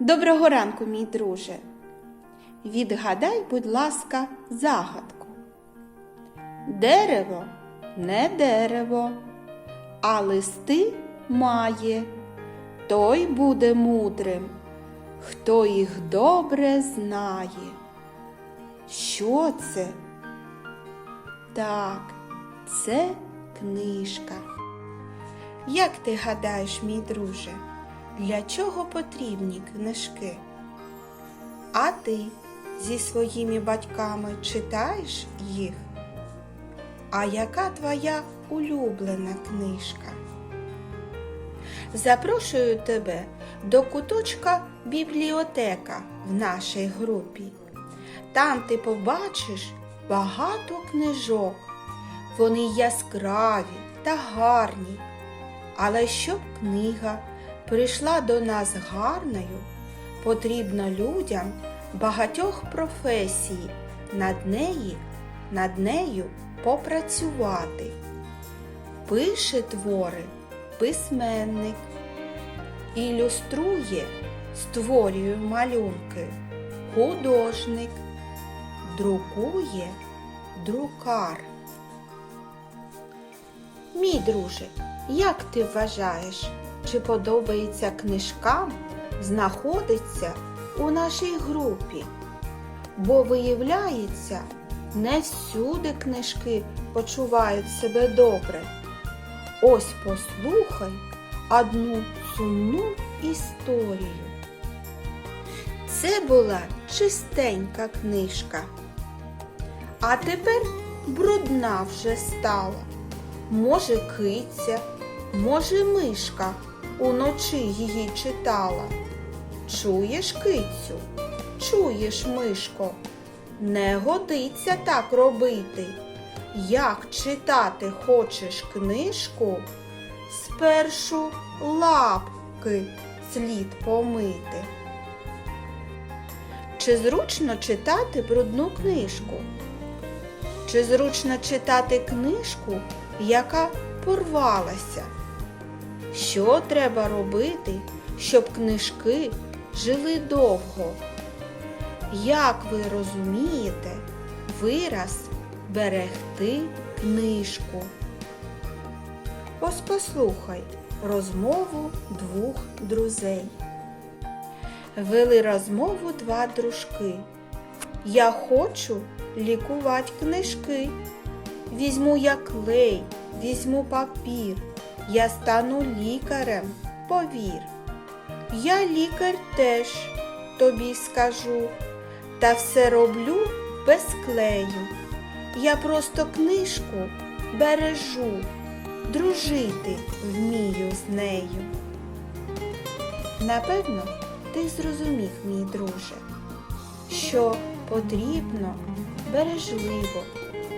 Доброго ранку, мій друже. Відгадай, будь ласка, загадку. Дерево не дерево, а листи має. Той буде мудрим, хто їх добре знає. Що це? Так, це книжка. Як ти гадаєш, мій друже, для чого потрібні книжки? А ти зі своїми батьками читаєш їх? А яка твоя улюблена книжка? Запрошую тебе до куточка бібліотека в нашій групі. Там ти побачиш багато книжок. Вони яскраві та гарні. Але щоб книга прийшла до нас гарною, потрібно людям багатьох професій над неї, над нею попрацювати. Пише твори письменник, ілюструє, створює малюнки, художник, друкує друкар. Мій друже, як ти вважаєш, чи подобається книжкам знаходиться у нашій групі? Бо виявляється, не всюди книжки почувають себе добре. Ось послухай одну сумну історію. Це була чистенька книжка, а тепер брудна вже стала. Може, киця, може, мишка уночі її читала. Чуєш, кицю, чуєш, мишко, не годиться так робити. Як читати хочеш книжку, спершу лапки слід помити. Чи зручно читати брудну книжку? Чи зручно читати книжку, яка порвалася? Що треба робити, щоб книжки жили довго? Як ви розумієте, вираз берегти книжку? Ось послухай розмову двох друзей. Вели розмову два дружки. Я хочу лікувати книжки. Візьму я клей, візьму папір, я стану лікарем, повір. Я лікар теж тобі скажу, та все роблю без клею. Я просто книжку бережу, дружити вмію з нею. Напевно, ти зрозумів, мій друже, що потрібно бережливо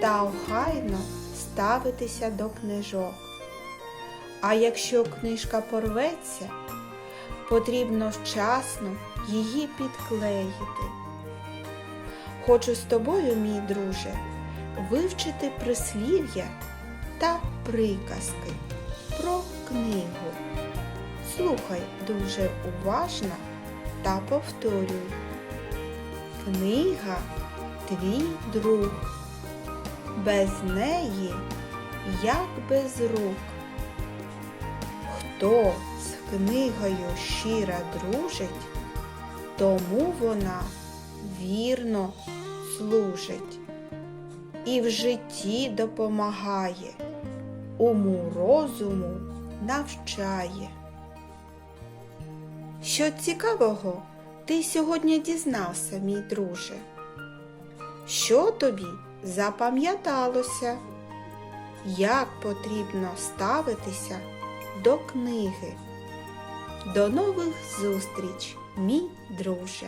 та охайно ставитися до книжок. А якщо книжка порветься, потрібно вчасно її підклеїти. Хочу з тобою, мій друже, вивчити прислів'я та приказки про книгу. Слухай дуже уважно та повторюй. Книга твій друг. Без неї, як без рук. Хто з книгою щиро дружить, тому вона вірно служить і в житті допомагає, уму розуму навчає. Що цікавого ти сьогодні дізнався, мій друже? Що тобі запам'яталося? Як потрібно ставитися до книги? До нових зустріч, мій друже!